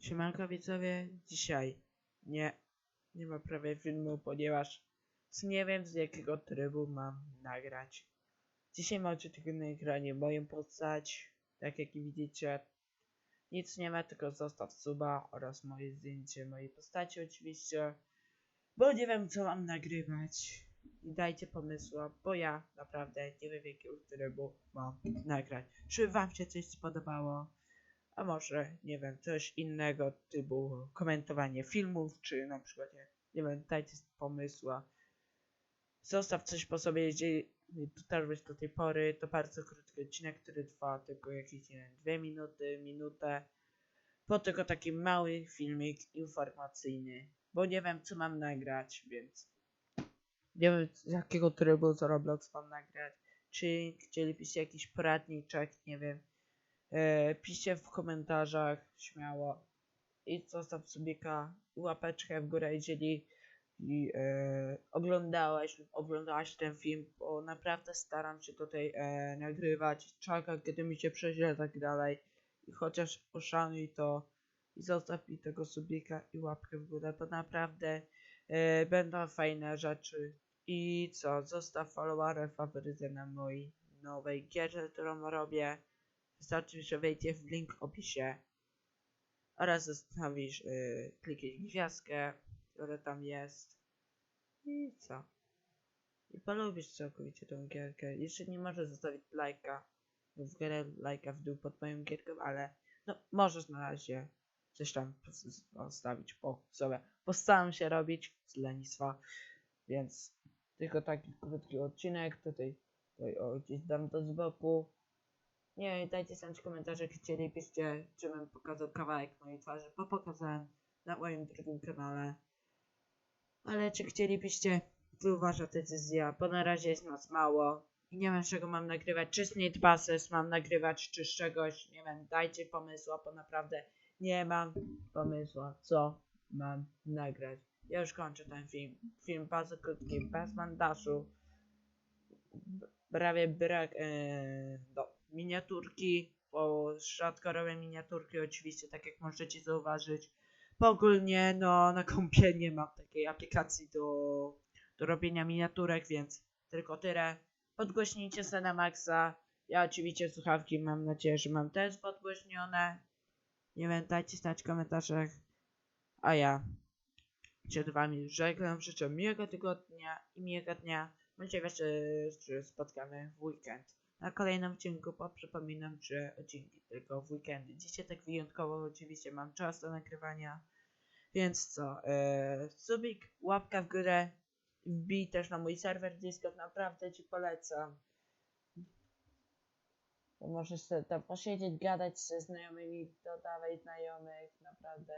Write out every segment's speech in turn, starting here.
Siemanko widzowie, dzisiaj nie, nie ma prawie filmu, ponieważ nie wiem z jakiego trybu mam nagrać. Dzisiaj macie tylko na ekranie moją postać, tak jak widzicie. Nic nie ma, tylko zostaw suba oraz moje zdjęcie mojej postaci oczywiście. Bo nie wiem co mam nagrywać. I dajcie pomysła, bo ja naprawdę nie wiem jakiego trybu mam nagrać. Czy wam się coś spodobało? A może, nie wiem, coś innego typu komentowanie filmów, czy na przykład, nie, wiem, dajcie pomysła. Zostaw coś po sobie, jeżeli dotarłeś do tej pory, to bardzo krótki odcinek, który trwa tylko jakieś, nie wiem, dwie minuty, minutę. Po tylko taki mały filmik informacyjny, bo nie wiem, co mam nagrać, więc nie wiem, z jakiego trybu z Roblox mam nagrać. Czy chcielibyście jakiś poradniczek, nie wiem, E, piszcie w komentarzach śmiało i zostaw i łapeczkę w górę, jeżeli i, e, oglądałeś lub oglądałaś ten film, bo naprawdę staram się tutaj e, nagrywać, czekać kiedy mi się przeźle tak dalej. I chociaż poszanuj to i zostaw mi tego subika i łapkę w górę, bo naprawdę e, będą fajne rzeczy. I co, zostaw followerę, faworyzę na mojej nowej gierze, którą robię Wystarczy, że wejdzie w link w opisie oraz zostawisz, yy, kliknij gwiazdkę, która tam jest i co? I polubisz całkowicie tą gierkę. Jeszcze nie możesz zostawić lajka w górę, lajka w dół pod moją gierką, ale no możesz na razie coś tam postawić po sobie. Postaram się robić z lenistwa, więc tylko taki krótki odcinek tutaj, tutaj o, gdzieś dam to z boku. Nie wiem, dajcie znać w komentarzach, chcielibyście, żebym pokazał kawałek mojej twarzy, bo pokazałem na moim drugim kanale. Ale czy chcielibyście, to wasza decyzja, bo na razie jest nas mało i nie wiem czego mam nagrywać, czy z Passes mam nagrywać, czy z czegoś, nie wiem, dajcie pomysła, bo naprawdę nie mam pomysła, co mam nagrać. Ja już kończę ten film. Film bardzo krótki, bez mandaszu. Prawie brak, ee, do miniaturki, bo rzadko miniaturki oczywiście, tak jak możecie zauważyć. Ogólnie no na kompie nie mam takiej aplikacji do, do robienia miniaturek, więc tylko tyle. Podgłośnijcie sobie na maksa. Ja oczywiście słuchawki mam nadzieję, że mam też podgłośnione. Nie wiem, dajcie znać w komentarzach. A ja z wami żegnam, życzę miłego tygodnia i miłego dnia. Możliwe, że że spotkamy w weekend na kolejnym odcinku, bo przypominam, że odcinki tylko w weekendy. Dzisiaj tak wyjątkowo oczywiście mam czas do nagrywania, więc co, e, subik, łapka w górę, wbij też na mój serwer Discord, naprawdę Ci polecam. Bo możesz sobie tam posiedzieć, gadać ze znajomymi, dodawaj znajomych, naprawdę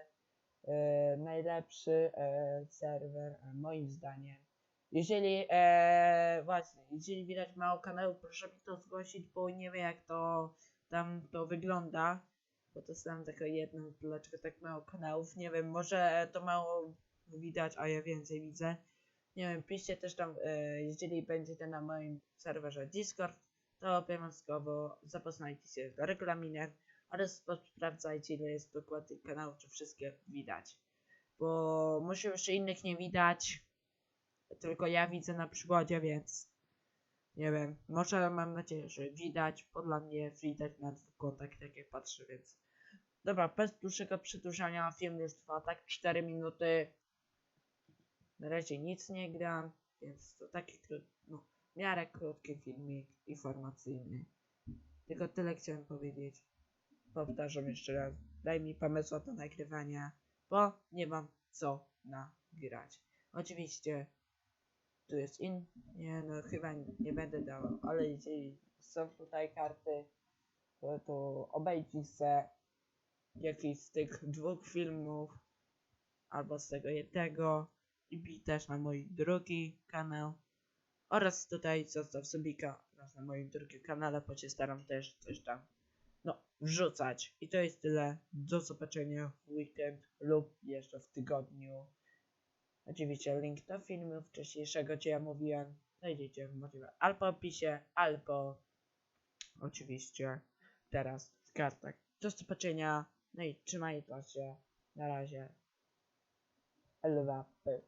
e, najlepszy e, serwer, moim zdaniem. Jeżeli, e, właśnie, jeżeli widać mało kanałów, proszę mi to zgłosić, bo nie wiem jak to tam to wygląda. Bo to sam tylko jedno, dlaczego tak mało kanałów, nie wiem, może to mało widać, a ja więcej widzę. Nie wiem, piszcie też tam, e, jeżeli będziecie na moim serwerze Discord, to obowiązkowo zapoznajcie się z regulaminem oraz sprawdzajcie ile jest dokładnie kanałów, czy wszystkie widać. Bo może jeszcze innych nie widać, tylko ja widzę na przykładzie, więc nie wiem, może mam nadzieję, że widać, bo dla mnie widać na dwóch kątach, tak jak patrzę, więc dobra, bez dłuższego przedłużania, film już trwa tak? 4 minuty, na razie nic nie gram, więc to taki no, w miarę krótki filmik informacyjny, tylko tyle chciałem powiedzieć, powtarzam jeszcze raz, daj mi pomysł do nagrywania, bo nie mam co nagrać. Oczywiście tu jest in. Nie, no chyba nie będę dawał, ale jeżeli są tutaj karty, to, to obejdź se jakiś z tych dwóch filmów, albo z tego jednego i bij też na mój drugi kanał. Oraz tutaj zostaw subika oraz na moim drugim kanale, bo się staram też coś tam no, wrzucać. I to jest tyle. Do zobaczenia w weekend lub jeszcze w tygodniu. Oczywiście link do filmu wcześniejszego, gdzie ja mówiłem, znajdziecie w możliwe albo opisie, albo oczywiście teraz w kartach. Do zobaczenia, no i trzymajcie się, Na razie. Elwapy.